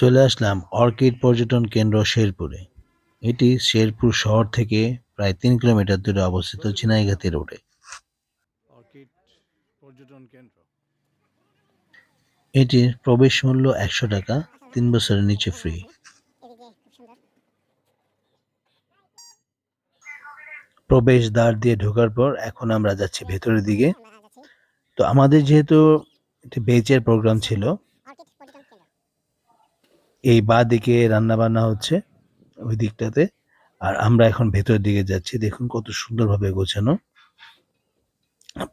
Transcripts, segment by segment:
চলে আসলাম অর্কিড পর্যটন কেন্দ্র শেরপুরে। এটি শেরপুর শহর থেকে প্রায় তিন কিলোমিটার দূরে অবস্থিত ঝিনাইগাতি রোডে। অর্কিড পর্যটন কেন্দ্র। এটির প্রবেশ মূল্য একশো টাকা তিন বছরের নিচে ফ্রি প্রবেশ দ্বার দিয়ে ঢোকার পর এখন আমরা যাচ্ছি ভেতরের দিকে। তো আমাদের যেহেতু একটি বেচের প্রোগ্রাম ছিল এই বা দিকে রান্না বান্না হচ্ছে ওই দিকটাতে। আর আমরা এখন ভেতরের দিকে যাচ্ছি। দেখুন কত সুন্দরভাবে গোছানো।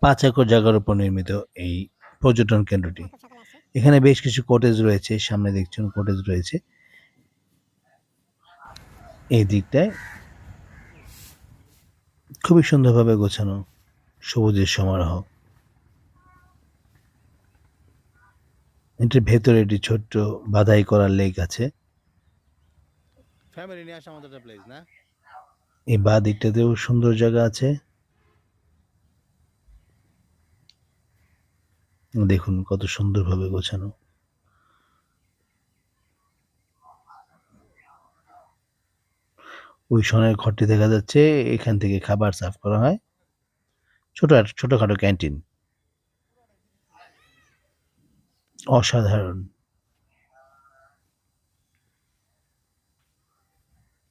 পাঁচ একর জায়গার উপর নির্মিত এই পর্যটন কেন্দ্রটি। এখানে বেশ কিছু কটেজ রয়েছে। সামনে দেখছেন কটেজ রয়েছে। এই দিকটায় খুবই সুন্দরভাবে গোছানো সবুজের সমারোহ। এটির ভেতরে একটি ছোট্ট বাধাই করার লেক আছে। ফ্যামিলি নিয়ে আসা আমাদের একটা প্লেস না? এই বা দিকটাতেও সুন্দর জায়গা আছে। দেখুন কত সুন্দরভাবে গোছানো। ওই সনের ঘরটি দেখা যাচ্ছে এখান থেকে খাবার সার্ভ করা হয়। ছোট ছোটখাটো ক্যান্টিন। অসাধারণ।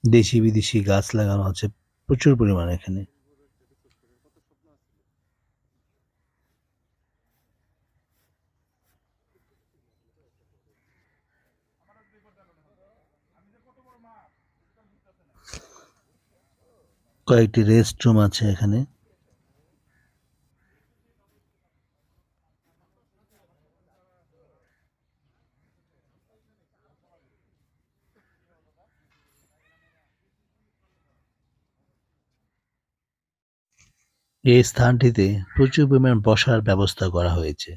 দেশি বিদেশি গাছ লাগানো আছে প্রচুর পরিমাণে এখানে। কয়েকটি রেস্ট রুম আছে এখানে। এই স্থানটিতে প্রচুর পরিমাণ বসার ব্যবস্থা করা হয়েছে।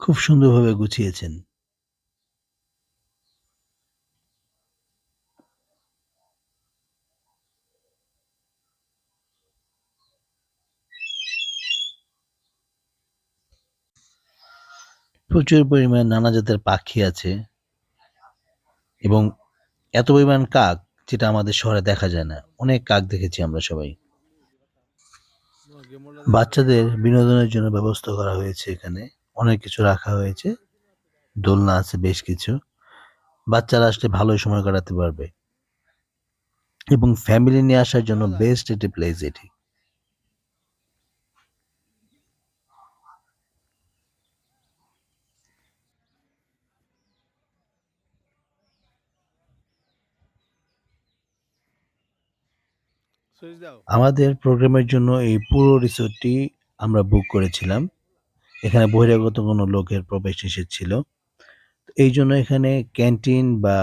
খুব সুন্দরভাবে গুছিয়েছেন। প্রচুর পরিমাণ নানা জাতের পাখি আছে এবং এত পরিমাণ কাক যেটা আমাদের শহরে দেখা যায় না। অনেক কাক দেখেছি আমরা সবাই। বাচ্চাদের বিনোদনের জন্য ব্যবস্থা করা হয়েছে এখানে। অনেক কিছু রাখা হয়েছে। দোলনা আছে বেশ কিছু। বাচ্চারা আসলে ভালোই সময় কাটাতে পারবে। এবং ফ্যামিলি নিয়ে আসার জন্য বেস্ট একটি প্লেস এটি। আমাদের প্রোগ্রামের জন্য এই পুরো রিসোর্টটি আমরা বুক করেছিলাম। এখানে বহিরাগত কোনো লোকের প্রবেশ নিষেধ ছিল। এই জন্য এখানে ক্যান্টিন বা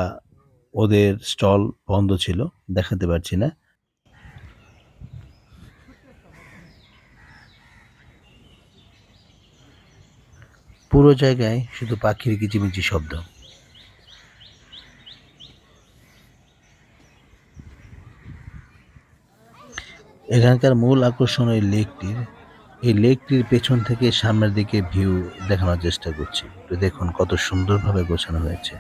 ওদের স্টল বন্ধ ছিল, দেখাতে পারছি না। পুরো জায়গায় শুধু পাখির কিচিমিচি শব্দ। এখানকার মূল আকর্ষণ ওই লেকটির। এই লেকটির পেছন থেকে সামনের দিকে ভিউ দেখানোর চেষ্টা করছি। তো দেখুন কত সুন্দরভাবে গোছানো হয়েছে।